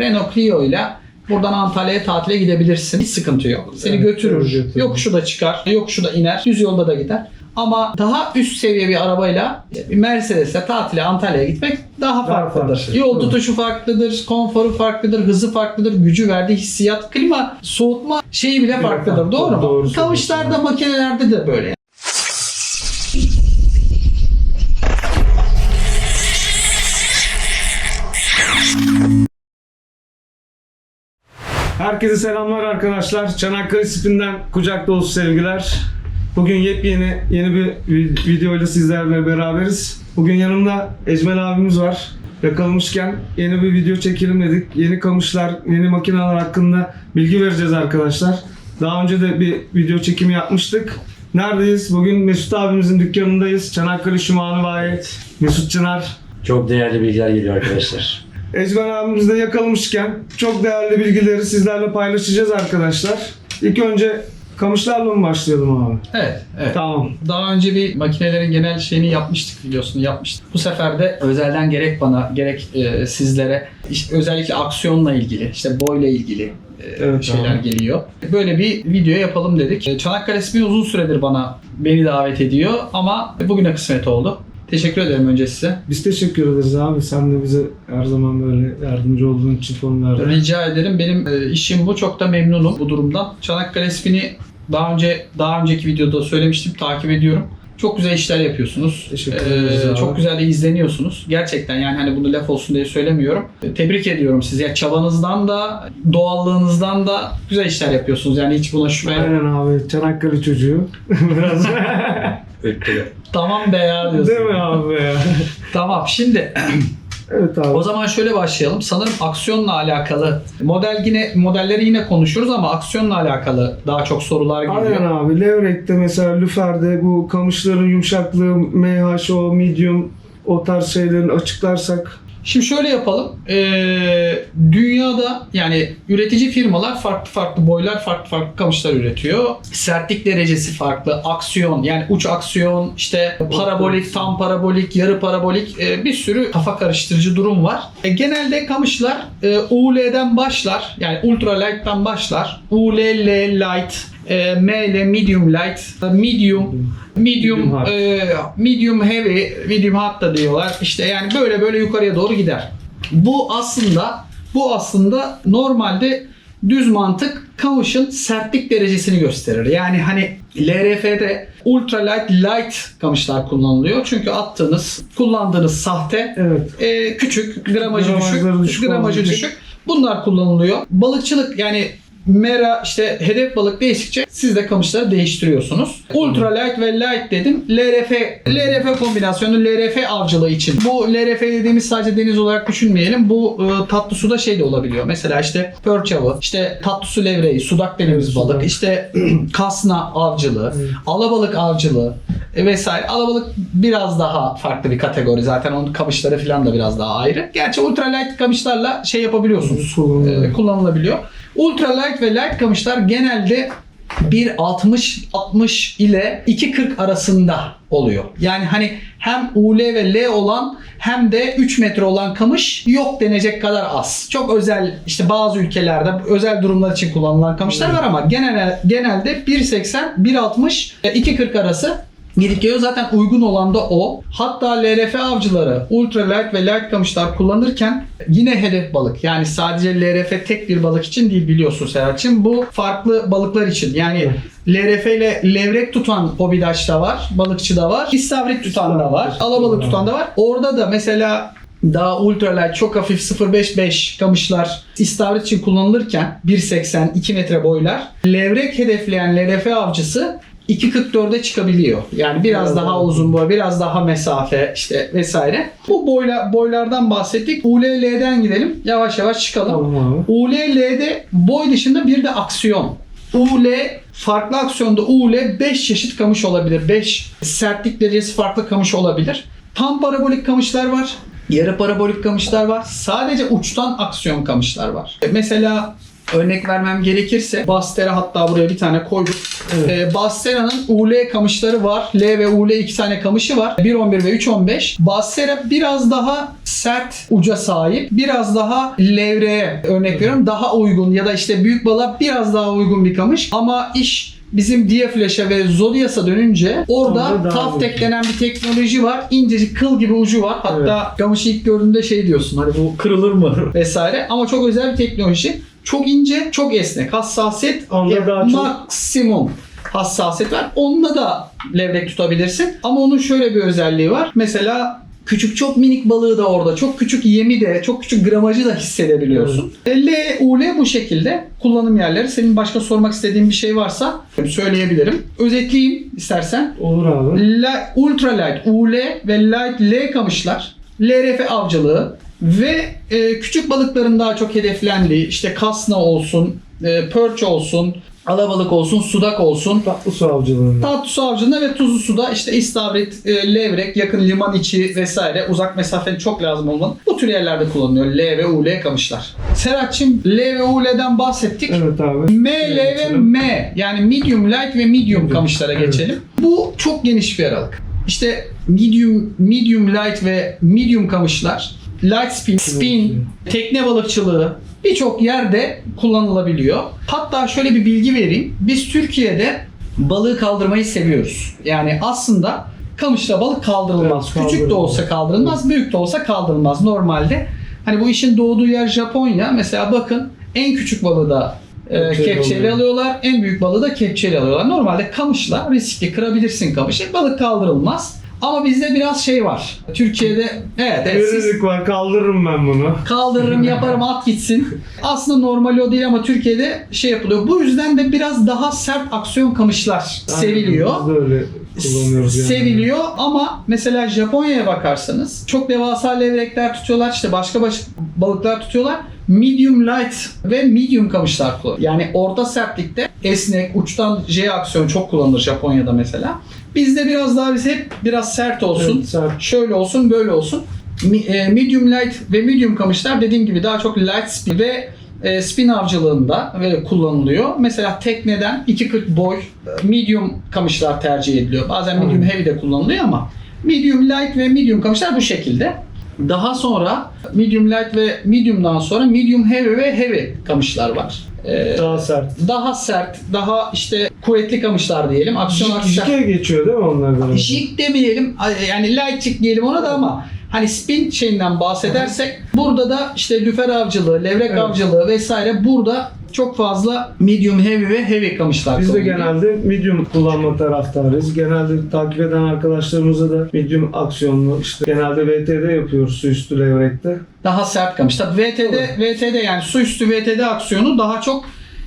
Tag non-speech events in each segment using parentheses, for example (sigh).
Renault Clio ile buradan Antalya'ya tatile gidebilirsin. Hiç sıkıntı yok. Seni Evet, götürür. götürür. Yokuşu da çıkar, yokuşu da iner. Düz yolda da gider. Ama daha üst seviye bir arabayla bir Mercedes'le tatile Antalya'ya gitmek daha farklıdır. farklı. Yol tutuşu farklıdır, konforu farklıdır, hızı farklıdır, gücü verdiği hissiyat, klima, soğutma şeyi bile farklıdır. farklı. Doğru mu? Doğru Kamışlarda, makinelerde de böyle. Herkese selamlar arkadaşlar. Çanakkale Spin'den kucak dolusu sevgiler. Bugün yepyeni yeni bir vi- videoyla sizlerle beraberiz. Bugün yanımda Ecmel abimiz var. Yakalamışken yeni bir video çekelim dedik. Yeni kamışlar, yeni makineler hakkında bilgi vereceğiz arkadaşlar. Daha önce de bir video çekimi yapmıştık. Neredeyiz? Bugün Mesut abimizin dükkanındayız. Çanakkale Şumanu Bayi. Mesut Çınar. Çok değerli bilgiler geliyor arkadaşlar. Ecmen abimiz de yakalamışken çok değerli bilgileri sizlerle paylaşacağız arkadaşlar. İlk önce kamışlarla mı başlayalım abi? Evet, evet. Tamam. Daha önce bir makinelerin genel şeyini yapmıştık, videosunu yapmıştık. Bu sefer de özelden gerek bana gerek e, sizlere işte özellikle aksiyonla ilgili, işte boyla ilgili e, Evet, şeyler tamam. geliyor. Böyle bir video yapalım dedik. E, Çanakkale Spin uzun süredir bana beni davet ediyor ama bugüne kısmet oldu. Teşekkür ederim önce size. Biz teşekkür ederiz abi. Sen de bize her zaman böyle yardımcı olduğun için konularda. Rica ederim. Benim e, işim bu. Çok da memnunum bu durumdan. Çanakkale Spin'i daha önce daha önceki videoda söylemiştim. Takip ediyorum. Çok güzel işler yapıyorsunuz. Teşekkür ederiz abi. çok güzel de izleniyorsunuz. Gerçekten yani hani bunu laf olsun diye söylemiyorum. E, Tebrik ediyorum sizi. Ya çabanızdan da doğallığınızdan da güzel işler yapıyorsunuz. Yani hiç buna şüphe Aynen abi. Çanakkale çocuğu. (laughs) Biraz. (laughs) Öttü. Tamam be ya diyorsun. Değil mi abi ya? (laughs) Tamam şimdi (clears throat) Evet abi. o zaman şöyle başlayalım. Sanırım aksiyonla alakalı model yine modelleri yine konuşuruz ama aksiyonla alakalı daha çok sorular geliyor. Aynen abi. Levrek'te mesela lüferde bu kamışların yumuşaklığı, MHO, medium o tarz şeylerini açıklarsak Şimdi şöyle yapalım. Ee, dünyada yani üretici firmalar farklı farklı boylar, farklı farklı kamışlar üretiyor. Sertlik derecesi farklı, aksiyon yani uç aksiyon, işte parabolik, tam parabolik, yarı parabolik e, bir sürü kafa karıştırıcı durum var. E, genelde kamışlar e, UL'den başlar. Yani ultra light'tan başlar. UL, L, light, e, M ile medium light, medium, medium, Medium e, medium heavy, medium hard da diyorlar. İşte yani böyle böyle yukarıya doğru gider. Bu aslında bu aslında normalde düz mantık kamışın sertlik derecesini gösterir. Yani hani LRF'de ultra light light kamışlar kullanılıyor. Çünkü attığınız, kullandığınız sahte evet. e, küçük, gramajı Gramajları düşük, düşük gramajı için. düşük. Bunlar kullanılıyor. Balıkçılık yani mera işte hedef balık değiştikçe siz de kamışları değiştiriyorsunuz. Ultra light ve light dedim. LRF LRF kombinasyonu LRF avcılığı için. Bu LRF dediğimiz sadece deniz olarak düşünmeyelim. Bu e, tatlı suda şey de olabiliyor. Mesela işte pörç avı, işte tatlı su levreği, sudak dediğimiz balık, işte (clears throat) kasna avcılığı, alabalık avcılığı e, vesaire. Alabalık biraz daha farklı bir kategori. Zaten onun kamışları falan da biraz daha ayrı. Gerçi ultralight kamışlarla şey yapabiliyorsunuz. E, kullanılabiliyor. Ultralight ve light kamışlar genelde 1.60-60 ile 2.40 arasında oluyor. Yani hani hem UL ve L olan hem de 3 metre olan kamış yok denecek kadar az. Çok özel işte bazı ülkelerde özel durumlar için kullanılan kamışlar var ama genel, genelde 1.80, 1.60, e, 2.40 arası Gidiyor zaten uygun olan da o. Hatta LRF avcıları ultra light ve light kamışlar kullanırken yine hedef balık. Yani sadece LRF tek bir balık için değil biliyorsun Serhat'cığım. Bu farklı balıklar için. Yani LRF ile levrek tutan hobidaş da var, balıkçı da var, istavrit tutan da var, alabalık tutan da var. Orada da mesela daha ultralight çok hafif 0.55 kamışlar istavrit için kullanılırken 1.80 2 metre boylar levrek hedefleyen LRF avcısı 2.44'e çıkabiliyor. Yani biraz Evet, daha uzun boy, biraz daha mesafe işte vesaire. Bu boyla boylardan bahsettik. ULL'den gidelim. Yavaş yavaş çıkalım. Tamam. ULL'de boy dışında bir de aksiyon. UL farklı aksiyonda UL 5 çeşit kamış olabilir. 5 sertlik derecesi farklı kamış olabilir. Tam parabolik kamışlar var. Yarı parabolik kamışlar var. Sadece uçtan aksiyon kamışlar var. Mesela Örnek vermem gerekirse Bastera hatta buraya bir tane koyduk. Evet. Ee, Bastera'nın UL kamışları var. L ve UL iki tane kamışı var. 1.11 ve 3.15. Bastera biraz daha sert uca sahip. Biraz daha levreye örnek veriyorum. Daha uygun ya da işte büyük balığa biraz daha uygun bir kamış. Ama iş bizim Diaflash'a ve Zodiac'a dönünce orada Orada daha taft uygun. eklenen bir teknoloji var. İncecik kıl gibi ucu var. Hatta kamışı ilk gördüğünde şey diyorsun hani bu kırılır mı vesaire. Ama çok özel bir teknoloji. Çok ince, çok esnek. Hassasiyet Onda daha çok- maksimum hassasiyet var. Onunla da levrek tutabilirsin. Ama onun şöyle bir özelliği var. Mesela küçük çok minik balığı da orada, çok küçük yemi de, çok küçük gramajı da hissedebiliyorsun. L, UL bu şekilde kullanım yerleri. Senin başka sormak istediğin bir şey varsa söyleyebilirim. Özetleyeyim istersen. Olur abi. La, ultralight UL ve light L kamışlar, LRF avcılığı ve e, küçük balıkların daha çok hedeflendiği işte kasna olsun, e, perch olsun, alabalık olsun, sudak olsun. Tatlı su avcılığında. Tatlı su avcılığında ve tuzlu suda işte istavrit, e, levrek, yakın liman içi vesaire uzak mesafenin çok lazım olmalı. Bu tür yerlerde kullanılıyor L ve UL kamışlar. Serhat'cığım L ve UL'den bahsettik. Evet abi. M, L ve. M yani medium light ve medium Medium, kamışlara evet. geçelim. Bu çok geniş bir aralık. İşte medium, medium light ve medium kamışlar, light spin, spin, tekne balıkçılığı birçok yerde kullanılabiliyor. Hatta şöyle bir bilgi vereyim. Biz Türkiye'de balığı kaldırmayı seviyoruz. Yani aslında kamışla balık kaldırılmaz. Evet, Küçük de olsa kaldırılmaz, büyük de olsa kaldırılmaz normalde. Hani bu işin doğduğu yer Japonya. Mesela bakın en küçük balığı da e, alıyor. alıyorlar. En büyük balığı da kepçeyle alıyorlar. Normalde kamışla riskli kırabilirsin kamışı. Balık kaldırılmaz. Ama bizde biraz şey var. Türkiye'de evet, evet siz var kaldırırım ben bunu. kaldırırım yaparım at gitsin. Aslında normali o değil ama Türkiye'de şey yapılıyor. Bu yüzden de biraz daha sert aksiyon kamışlar seviliyor. Aynen, Biz de öyle kullanıyoruz yani. Seviliyor ama mesela Japonya'ya bakarsanız çok devasa levrekler tutuyorlar işte başka başka balıklar tutuyorlar. Medium light ve medium kamışlar kullanıyor. Yani orta sertlikte esnek, uçtan J aksiyon çok kullanılır Japonya'da mesela. Bizde biraz daha biz hep biraz sert olsun. Evet, sert. Şöyle olsun, böyle olsun. E, Medium light ve medium kamışlar dediğim gibi daha çok light spin ve e, spin avcılığında ve kullanılıyor. Mesela tekneden 2.40 boy e, medium kamışlar tercih ediliyor. Bazen medium heavy de kullanılıyor ama medium light ve medium kamışlar bu şekilde. Daha sonra medium light ve medium'dan sonra medium heavy ve heavy kamışlar var. E, Daha sert. daha sert, daha işte kuvvetli kamışlar diyelim. Aksiyon aksiyon. Jike geçiyor değil mi onlardan? Jig demeyelim yani light diyelim ona da ama hani spin şeyinden bahsedersek burada da işte lüfer avcılığı, levrek Evet. avcılığı vesaire burada çok fazla medium heavy ve heavy kamışlar Biz de genelde medium kullanma taraftarıyız. Genelde takip eden arkadaşlarımıza da medium aksiyonlu işte genelde VT'de yapıyoruz su üstü levrekte. daha sert kamış. Tabii VTD, VTD yani su üstü VTD aksiyonu daha çok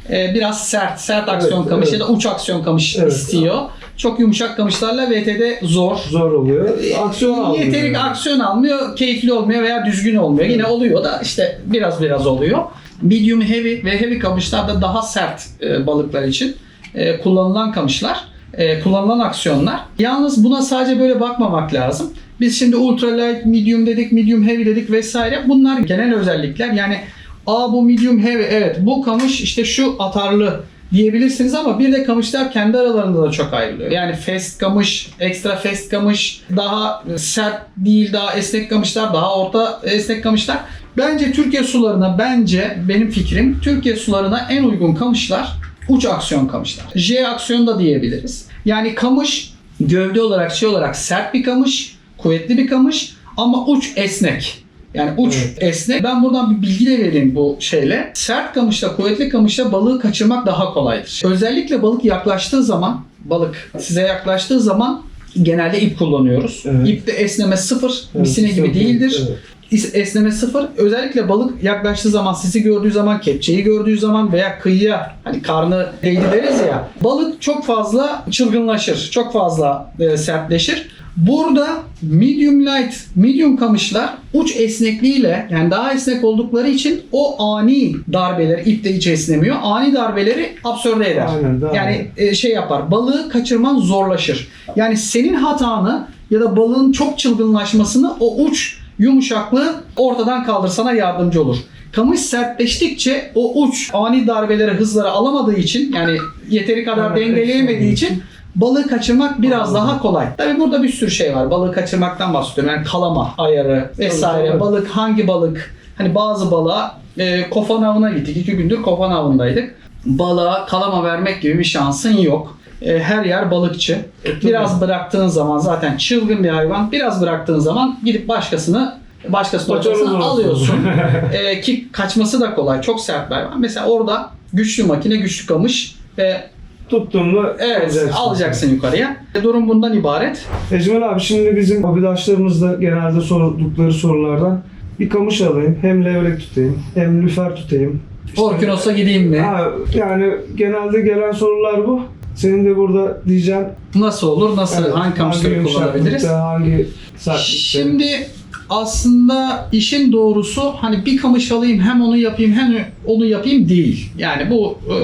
e, biraz sert, sert aksiyon Evet, kamış evet. ya da uç aksiyon kamış Evet. istiyor. Çok yumuşak kamışlarla VTD zor. Zor oluyor. Aksiyon almıyor. Yeterince yani. aksiyon almıyor, keyifli olmuyor veya düzgün olmuyor. Yine oluyor da işte biraz biraz oluyor. Medium heavy ve heavy kamışlar da daha sert e, balıklar için e, kullanılan kamışlar, e, kullanılan aksiyonlar. Yalnız buna sadece böyle bakmamak lazım. Biz şimdi ultralight, medium dedik, medium heavy dedik vesaire. Bunlar genel özellikler. Yani Aa bu medium heavy evet bu kamış işte şu atarlı diyebilirsiniz ama bir de kamışlar kendi aralarında da çok ayrılıyor. Yani fast kamış, extra fast kamış, daha sert değil, daha esnek kamışlar, daha orta esnek kamışlar. Bence Türkiye sularına, bence benim fikrim Türkiye sularına en uygun kamışlar uç aksiyon kamışlar. J aksiyon da diyebiliriz. Yani kamış gövde olarak şey olarak sert bir kamış, kuvvetli bir kamış ama uç esnek. Yani uç Evet. esnek. Ben buradan bir bilgi de vereyim bu şeyle. Sert kamışla, kuvvetli kamışla balığı kaçırmak daha kolaydır. Özellikle balık yaklaştığı zaman, balık size yaklaştığı zaman genelde ip kullanıyoruz. Evet. İpte esneme sıfır, Evet, misine gibi değildir. evet. Esneme sıfır. Özellikle balık yaklaştığı zaman, sizi gördüğü zaman, kepçeyi gördüğü zaman veya kıyıya hani karnı değdi deriz ya. Balık çok fazla çılgınlaşır. Çok fazla e, sertleşir. Burada medium light, medium kamışlar uç esnekliğiyle yani daha esnek oldukları için o ani darbeleri, ip de hiç esnemiyor. Ani darbeleri absorbe eder. Aynen, yani e, şey yapar. Balığı kaçırman zorlaşır. Yani senin hatanı ya da balığın çok çılgınlaşmasını o uç yumuşaklığı ortadan kaldırsana yardımcı olur. Kamış sertleştikçe o uç ani darbeleri hızları alamadığı için yani yeteri kadar Evet, dengeleyemediği evet. için balığı kaçırmak biraz Anladım. daha kolay. Tabii burada bir sürü şey var. Balığı kaçırmaktan bahsediyorum. Yani kalama ayarı vesaire. tabii. Balık hangi balık? Hani bazı balığa e, kofan avına gittik. İki gündür kofan avındaydık. Balığa kalama vermek gibi bir şansın yok. E, her yer balıkçı. E, Biraz bıraktığın zaman zaten çılgın bir hayvan. Biraz bıraktığın zaman gidip başkasını Başarılı ortasına alıyorsun. (laughs) e, ki kaçması da kolay. Çok sert bir hayvan. Mesela orada güçlü makine, güçlü kamış ve Tuttuğumda evet alacaksın, yukarıya. E, Durum bundan ibaret. Ecmel abi şimdi bizim hobidaşlarımız da genelde sordukları sorulardan bir kamış alayım. Hem levrek tutayım hem lüfer tutayım. İşte- Orkinos'a gideyim mi? Ha, yani genelde gelen sorular bu. Senin de burada diyeceğim. Nasıl olur? Nasıl? evet, hangi kamışları kullanabiliriz? Hangi. Şimdi aslında işin doğrusu hani bir kamış alayım hem onu yapayım hem onu yapayım değil. Yani bu e,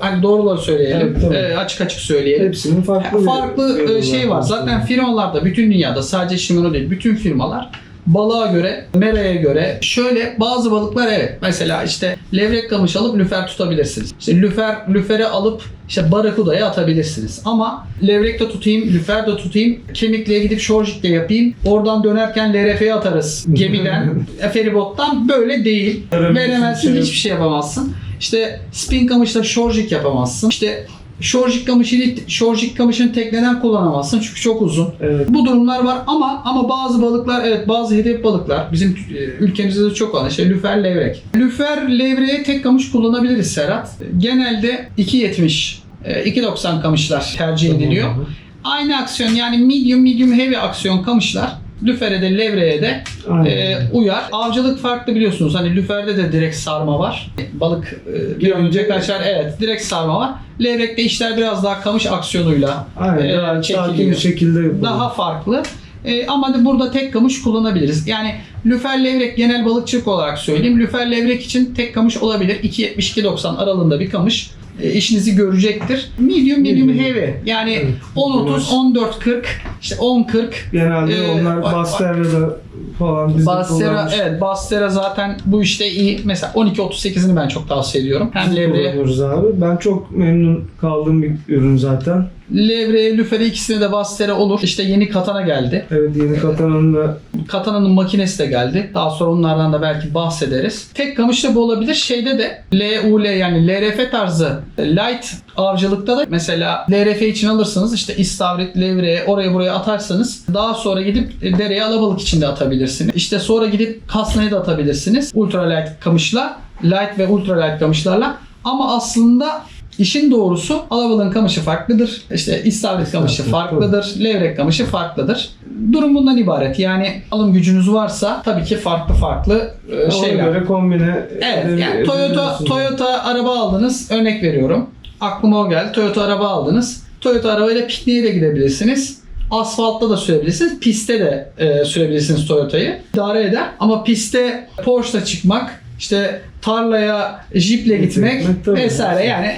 hani doğruları söyleyelim. Tabii. e, açık açık söyleyelim. hepsinin farklı bir Farklı e, yolu şey var. Zaten firmalarda bütün dünyada sadece Shimano değil bütün firmalar balığa göre, meraya göre şöyle bazı balıklar evet mesela işte levrek kamış alıp lüfer tutabilirsiniz. İşte lüfer lüfere alıp işte barakudaya atabilirsiniz. Ama levrek de tutayım, lüfer de tutayım, kemikliğe gidip şorjik de yapayım. Oradan dönerken LRF'ye atarız gemiden, (laughs) e, feribottan böyle değil. Veremezsin, şey hiçbir şey yapamazsın. İşte spin kamışla şorjik yapamazsın. İşte şorjik kamışı şorjik kamışını tekneden kullanamazsın çünkü çok uzun. Evet. Bu durumlar var ama ama bazı balıklar evet bazı hedef balıklar bizim e, ülkemizde de çok olan işte lüfer levrek. Lüfer levreğe tek kamış kullanabiliriz Serhat. Genelde 2.70 e, 2.90 kamışlar tercih ediliyor. Aynı aksiyon yani medium medium heavy aksiyon kamışlar lüfere de levreye de Aynen. e, uyar. Avcılık farklı biliyorsunuz. Hani lüferde de direkt sarma var. Balık e, bir önce kaçar. Evet direkt sarma var. Levrekte işler biraz daha kamış aksiyonuyla Aynen. e, daha sakin çekiliyor. bir şekilde yapalım. Daha farklı. E, ama da burada tek kamış kullanabiliriz. Yani lüfer levrek genel balıkçılık olarak söyleyeyim. Lüfer levrek için tek kamış olabilir. 2.70-2.90 aralığında bir kamış e, işinizi görecektir. Medium, medium Medium. heavy. Yani Evet. 10-30, 14-40, işte 10-40 Genelde Ee, onlar bak- Basterra'da falan Bastera evet Bastera zaten bu işte iyi. Mesela 12-38'ini ben çok tavsiye ediyorum. Hem levreye, abi. Ben çok memnun kaldığım bir ürün zaten. levreye, lüfere ikisine de Bastera olur. İşte yeni katana geldi. Evet yeni katananın da Katana'nın makinesi de geldi. Daha sonra onlardan da belki bahsederiz. Tek kamış da bu olabilir. Şeyde de LUL yani LRF tarzı light avcılıkta da mesela LRF için alırsanız işte istavrit, levreye oraya buraya atarsanız daha sonra gidip dereye alabalık içinde atabilirsiniz. İşte sonra gidip kasnaya da atabilirsiniz. Ultra light kamışla, light ve ultra light kamışlarla. Ama aslında İşin doğrusu alabalığın kamışı farklıdır. İşte istavrit kamışı farklıdır. Levrek kamışı farklıdır. Durum bundan ibaret. Yani alım gücünüz varsa tabii ki farklı farklı e, ona şeyler. göre kombine Evet yani Toyota. Toyota araba aldınız. Örnek veriyorum. Aklıma o geldi. Toyota araba aldınız. Toyota arabayla pikniğe de gidebilirsiniz. Asfaltta da sürebilirsiniz. Pistte de e, sürebilirsiniz Toyota'yı. İdare eder. Ama pistte Porsche'la çıkmak, işte tarlaya jiple gitmek Gitmek vesaire yani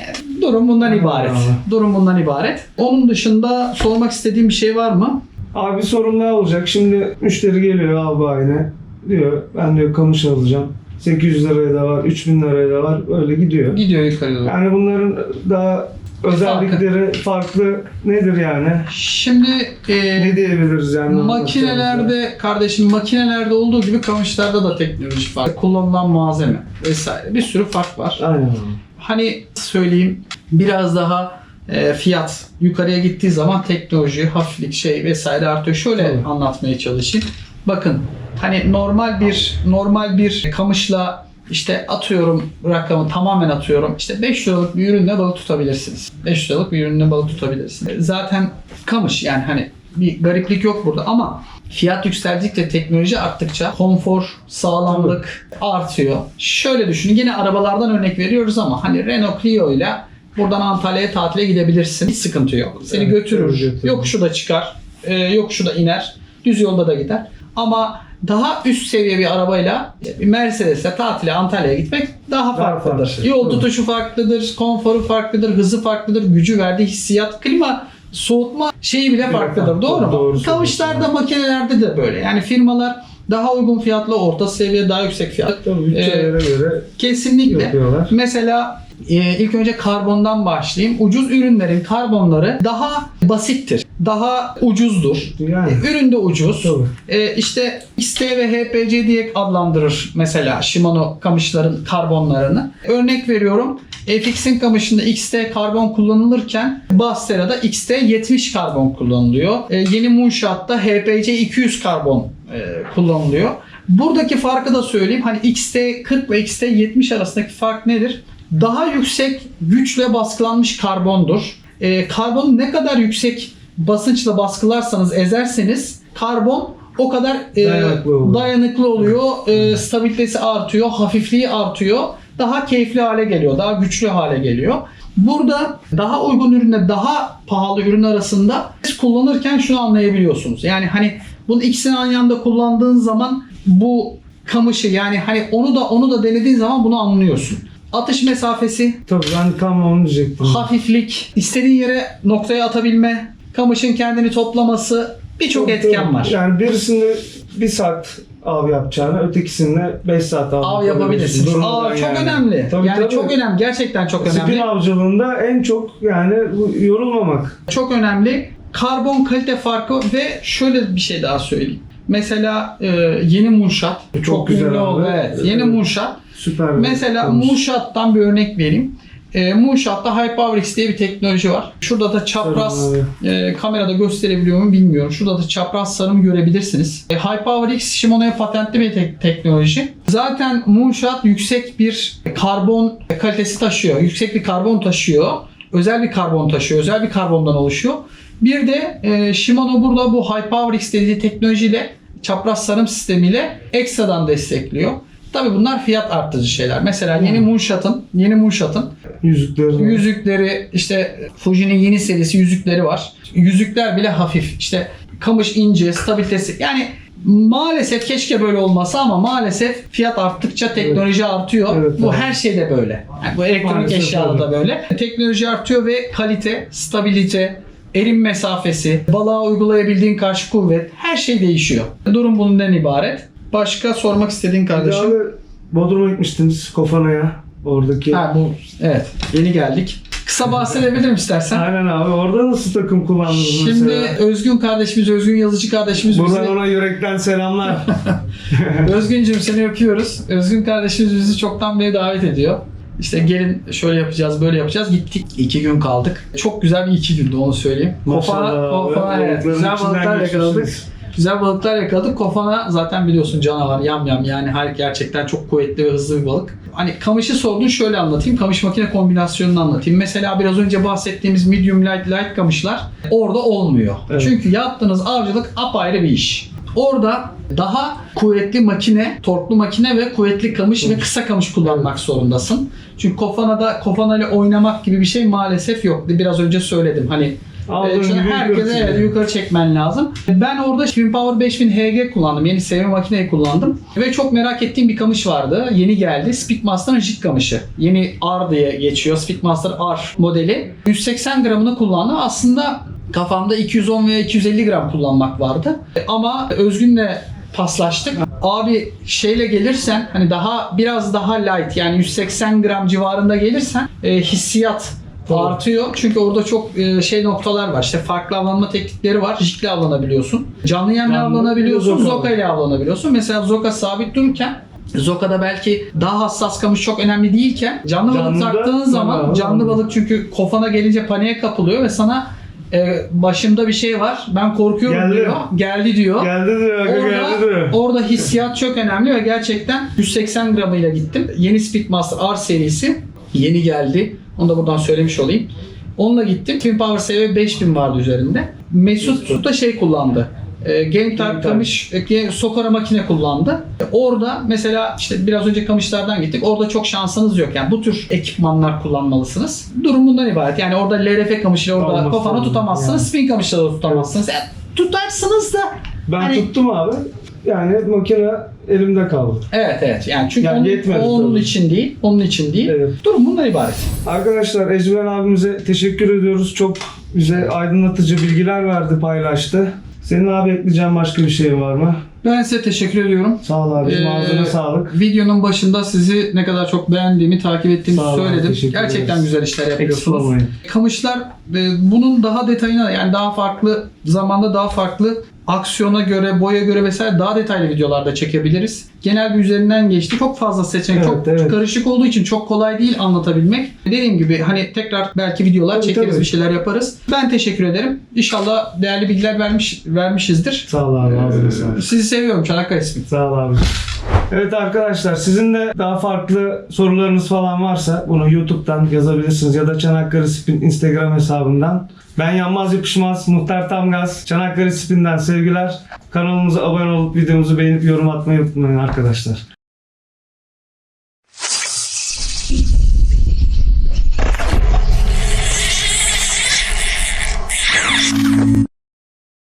durum bundan Aynen ibaret. abi. Durum bundan ibaret. Onun dışında sormak istediğim bir şey var mı? Abi sorun ne olacak? Şimdi müşteri geliyor abi aynı. Diyor ben diyor kamış alacağım. 800 liraya da var, 3000 liraya da var. Öyle gidiyor. Gidiyor yukarı doğru. Yani bunların daha özellikleri farklı nedir yani? Şimdi e, Ne diyebiliriz yani? Makinelerde kardeşim makinelerde olduğu gibi kamışlarda da teknoloji var. Kullanılan malzeme vesaire bir sürü fark var. Aynen. Hani söyleyeyim biraz daha e, fiyat yukarıya gittiği zaman teknoloji, hafiflik şey vesaire artıyor. Şöyle Tabii. anlatmaya çalışayım. Bakın hani normal bir normal bir kamışla işte atıyorum rakamı tamamen atıyorum. İşte 5 liralık bir ürünle balık tutabilirsiniz. 5 liralık bir ürünle balık tutabilirsiniz. Zaten kamış yani hani bir gariplik yok burada ama fiyat yükseldikçe teknoloji arttıkça konfor, sağlamlık artıyor. Şöyle düşünün yine arabalardan örnek veriyoruz ama hani Renault Clio ile buradan Antalya'ya tatile gidebilirsin. Hiç sıkıntı yok. Seni Evet, götürür. götürür. Yokuşu da çıkar. E, yokuşu da iner. Düz yolda da gider. Ama daha üst seviye bir arabayla bir Mercedes'le tatile Antalya'ya gitmek daha Daha farklıdır. farklı. Yol Tabii. tutuşu farklıdır, konforu farklıdır, hızı farklıdır, gücü verdiği hissiyat, klima, soğutma şeyi bile farklıdır. farklı, Doğru mu? doğru Kamışlarda, makinelerde de böyle. Yani firmalar Daha uygun fiyatlı, orta seviye, daha yüksek fiyat. Tabii bütçelere göre Kesinlikle. yapıyorlar. Mesela e, ilk önce karbondan başlayayım. Ucuz ürünlerin karbonları daha basittir. Daha ucuzdur. Yani. Ürün de ucuz. Tabii. E, işte XT ve HPC diye adlandırır mesela Shimano kamışların karbonlarını. Örnek veriyorum. FX'in kamışında XT karbon kullanılırken Bastera'da XT 70 karbon kullanılıyor. E, yeni Moonshot'ta HPC 200 karbon e, kullanılıyor. Buradaki farkı da söyleyeyim. Hani XT 40 ve XT 70 arasındaki fark nedir? Daha yüksek güçle baskılanmış karbondur. E, karbonu ne kadar yüksek basınçla baskılarsanız, ezerseniz karbon o kadar e, Dayanıklı oluyor. dayanıklı oluyor. E, stabilitesi artıyor, hafifliği artıyor. Daha keyifli hale geliyor, daha güçlü hale geliyor. Burada daha uygun ürünle daha pahalı ürün arasında siz kullanırken şunu anlayabiliyorsunuz. Yani hani bunun ikisini aynı anda kullandığın zaman bu kamışı yani hani onu da onu da denediğin zaman bunu anlıyorsun. Atış mesafesi, Tabii ben tam onu diyecektim. hafiflik, istediğin yere noktaya atabilme, kamışın kendini toplaması birçok etken var. Yani birisinde bir saat av yapacağını, ötekisinde 5 saat av, Av yapabilirsin. Aa, çok yani. önemli. Tabii, yani tabii. çok önemli. Gerçekten çok Spin önemli. avcılığında en çok yani yorulmamak. Çok önemli. Karbon kalite farkı ve şöyle bir şey daha söyleyeyim. Mesela e, yeni Moonshot. Çok, güzel ünlü abi. oldu. Evet. Yeni Evet. Süper. Mesela. Moonshot'tan bir örnek vereyim. E, Moonshot'ta HyperX diye bir teknoloji var. Şurada da çapraz e, kamerada gösterebiliyor muyum bilmiyorum. Şurada da çapraz sarım görebilirsiniz. E, HyperX Shimano'ya patentli bir tek- teknoloji. Zaten Moonshot yüksek bir karbon kalitesi taşıyor. Yüksek bir karbon taşıyor. Özel bir karbon taşıyor. Özel bir karbondan oluşuyor. Bir de e, Shimano burada bu HyperX dediği teknolojiyle çapraz sarım sistemiyle ekstradan destekliyor. Tabii bunlar fiyat arttırıcı şeyler. Mesela yeni Moonshot'ın yeni Moonshot'ın Yüzükleri. Yüzükleri işte Fuji'nin yeni serisi yüzükleri var. Yüzükler bile hafif. İşte kamış ince, stabilitesi. Yani maalesef keşke böyle olmasa ama maalesef fiyat arttıkça teknoloji artıyor. Evet, bu evet. her şeyde böyle. Yani bu elektronik Maalesef eşyada da böyle. Teknoloji artıyor ve kalite, stabilite, erim mesafesi, balığa uygulayabildiğin karşı kuvvet her şey değişiyor. Durum bundan ibaret. Başka sormak istediğin kardeşim? abi Bodrum'a gitmiştiniz Kofana'ya. Oradaki. Ha bu evet yeni geldik. Kısa bahsedebilirim istersen. Aynen abi. Orada nasıl takım kullandınız Şimdi mesela? Özgün kardeşimiz, Özgün yazıcı kardeşimiz bizi... Buradan ona yürekten selamlar. (laughs) Özgüncüm seni öpüyoruz. Özgün kardeşimiz bizi çoktan beri davet ediyor. İşte gelin şöyle yapacağız, böyle yapacağız. Gittik. iki gün kaldık. Çok güzel bir iki gündü onu söyleyeyim. Kofana, Maşallah abi, kofana evet. Güzel balıklar yakaladık. Güzel balıklar yakaladık. Kofana zaten biliyorsun canavar, yam yam yani her gerçekten çok kuvvetli ve hızlı bir balık. Hani kamışı sordun şöyle anlatayım. Kamış makine kombinasyonunu anlatayım. Mesela biraz önce bahsettiğimiz medium light light kamışlar orada olmuyor. Evet. Çünkü yaptığınız avcılık apayrı bir iş. Orada daha kuvvetli makine, torklu makine ve kuvvetli kamış ve kısa kamış kullanmak zorundasın. Çünkü kofanada kofana ile oynamak gibi bir şey maalesef yok. Biraz önce söyledim. Hani Çünkü gibi herkese yukarı evet, yukarı çekmen lazım. Ben orada Power 5000 HG kullandım. Yeni sevme makineyi kullandım. Ve çok merak ettiğim bir kamış vardı. Yeni geldi. Speedmaster'ın jig kamışı. Yeni R diye geçiyor. Speedmaster R modeli. 180 gramını kullandım. Aslında kafamda 210 veya 250 gram kullanmak vardı. Ama Özgün'le paslaştık. Abi şeyle gelirsen hani daha biraz daha light yani 180 gram civarında gelirsen e, hissiyat Tabii. artıyor. Çünkü orada çok e, şey noktalar var. İşte farklı avlanma teknikleri var. Jikle avlanabiliyorsun. Canlı yemle Canlı, avlanabiliyorsun. zoka. Zoka ile avlanabiliyorsun. Mesela zoka sabit dururken Zoka'da belki daha hassas kamış çok önemli değilken canlı balık taktığın zaman canlı balık çünkü kofana gelince paniğe kapılıyor ve sana e, başımda bir şey var ben korkuyorum Geldi. diyor. Geldi diyor. Geldi diyor. Orada, geldi diyor. orada hissiyat çok önemli ve gerçekten 180 gramıyla gittim. Yeni Speedmaster R serisi yeni geldi. Onu da buradan söylemiş olayım. Onunla gittim. Twin Power SV 5000 vardı üzerinde. Mesut da şey kullandı. E, Game Type kamış, e, Sokara makine kullandı. E, Orada mesela işte biraz önce kamışlardan gittik. Orada çok şansınız yok. Yani bu tür ekipmanlar kullanmalısınız. Durum bundan ibaret. Yani orada LRF kamışıyla orada Olması kofana lazım. tutamazsınız. Yani. Spin kamışla da tutamazsınız. Yani tutarsınız da Ben Hani- tuttum abi. Yani makine elimde kaldı. Evet evet yani çünkü Yani onun, yetmedi onun tabii. için değil, onun için değil. Evet. Durum bundan ibaret. Arkadaşlar Ecmen abimize teşekkür ediyoruz. Çok bize aydınlatıcı bilgiler verdi, paylaştı. Senin abi ekleyeceğin başka bir şey var mı? Ben size teşekkür ediyorum. Sağ ol abi. Ee, sağlık. Videonun başında sizi ne kadar çok beğendiğimi, takip ettiğimi Sağ söyledim. teşekkür Gerçekten ederiz. güzel işler yapıyorsunuz. Kamışlar e, bunun daha detayına yani daha farklı zamanda daha farklı aksiyona göre, boya göre vesaire daha detaylı videolarda çekebiliriz. Genel bir üzerinden geçti. Çok fazla seçenek, Evet, çok evet. karışık olduğu için çok kolay değil anlatabilmek. Dediğim gibi hani tekrar belki videolar Tabii, çekeriz, tabii. bir şeyler yaparız. Ben teşekkür ederim. İnşallah değerli bilgiler vermiş vermişizdir. Sağ ol abi. Sağlık. Sizi seviyorum Çanakkale ismi. Sağ ol abi. Evet arkadaşlar sizin de daha farklı sorularınız falan varsa bunu YouTube'dan yazabilirsiniz ya da Çanakkale Spin Instagram hesabından. Ben Yanmaz Yapışmaz, Muhtar Tamgaz, Çanakkale Spin'den sevgiler. Kanalımıza abone olup videomuzu beğenip yorum atmayı unutmayın arkadaşlar.